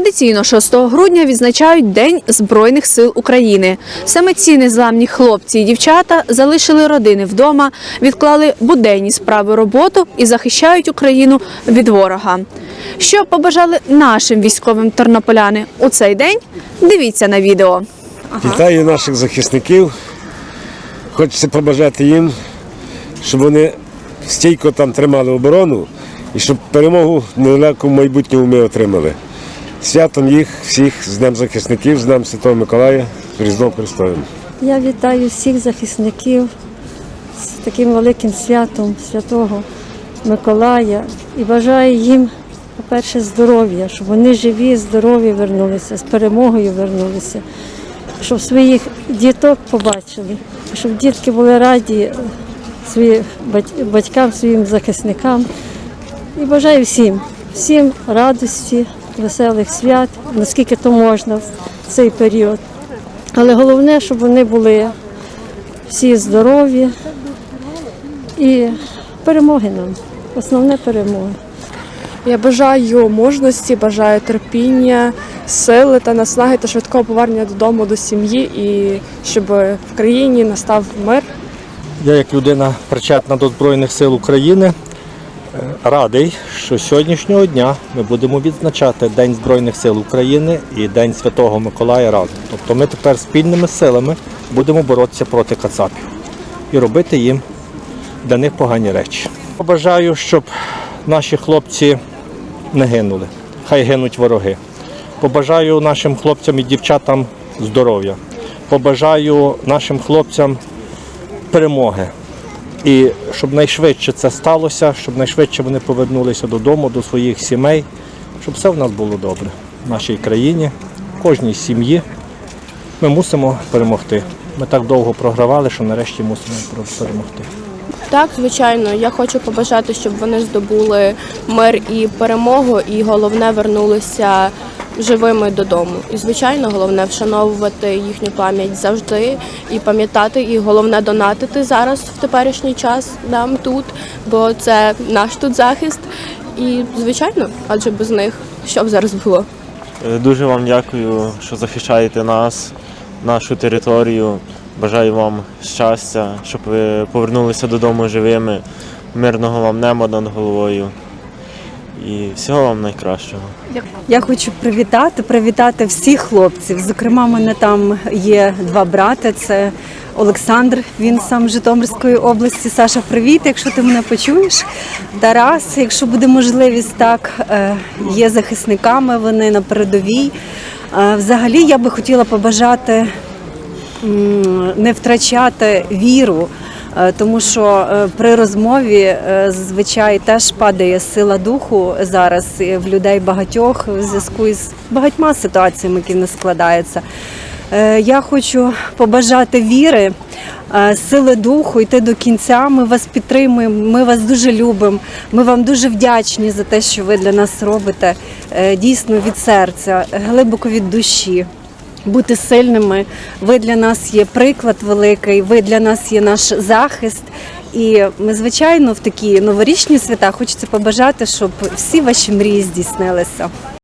Традиційно 6 грудня відзначають День Збройних сил України. Саме ці незламні хлопці і дівчата залишили родини вдома, відклали буденні справи роботу і захищають Україну від ворога. Що побажали нашим військовим тернополяни у цей день? Дивіться на відео. Вітаю наших захисників. Хочеться побажати їм, щоб вони стійко там тримали оборону і щоб перемогу в недалекому майбутньому ми отримали. Святом їх всіх з Днем захисників, з Днем Святого Миколая, з Різдвом Христовим. Я вітаю всіх захисників з таким великим святом Святого Миколая і бажаю їм, по-перше, здоров'я, щоб вони живі, здорові вернулися, з перемогою вернулися, щоб своїх діток побачили, щоб дітки були раді своїм батькам, своїм захисникам. І бажаю всім, всім радості, веселих свят, наскільки то можна в цей період. Але головне, щоб вони були всі здорові і перемоги нам. Основне перемоги. Я бажаю мужності, бажаю терпіння, сили та наснаги та швидкого повернення додому до сім'ї і щоб в країні настав мир. Я, як людина причетна до Збройних сил України, радий, що сьогоднішнього дня ми будемо відзначати День Збройних сил України і День Святого Миколая разом. Тобто ми тепер спільними силами будемо боротися проти кацапів і робити їм для них погані речі. Побажаю, щоб наші хлопці не гинули, хай гинуть вороги. Побажаю нашим хлопцям і дівчатам здоров'я. Побажаю нашим хлопцям перемоги. І щоб найшвидше це сталося, щоб найшвидше вони повернулися додому, до своїх сімей, щоб все в нас було добре в нашій країні, в кожній сім'ї. Ми мусимо перемогти. Ми так довго програвали, що нарешті мусимо перемогти. Так, звичайно, я хочу побажати, щоб вони здобули мир і перемогу, і головне вернулися живими додому. І звичайно, головне вшановувати їхню пам'ять завжди і пам'ятати, і головне донатити зараз в теперішній час нам тут, бо це наш тут захист. І звичайно, адже без них що б зараз було. Е, Дуже вам дякую, що захищаєте нас, нашу територію. Бажаю вам щастя, щоб ви повернулися додому живими, мирного вам неба над головою і всього вам найкращого. Я хочу привітати, привітати всіх хлопців. Зокрема, мене там є два брати. Це Олександр, він сам Житомирської області. Саша, привіт, якщо ти мене почуєш. Тарас, якщо буде можливість, так е, є захисниками. Вони на передовій. Е, Взагалі, я би хотіла побажати не втрачати віру. Е, Тому що е, при розмові е, зазвичай теж падає сила духу зараз в людей багатьох в зв'язку із багатьма ситуаціями, які не складаються. Я хочу побажати віри, сили духу, йти до кінця. Ми вас підтримуємо, ми вас дуже любимо. Ми вам дуже вдячні за те, що ви для нас робите. Дійсно від серця, глибоко від душі бути сильними. Ви для нас є приклад великий, ви для нас є наш захист. І ми, звичайно, в такі новорічні свята хочеться побажати, щоб всі ваші мрії здійснилися.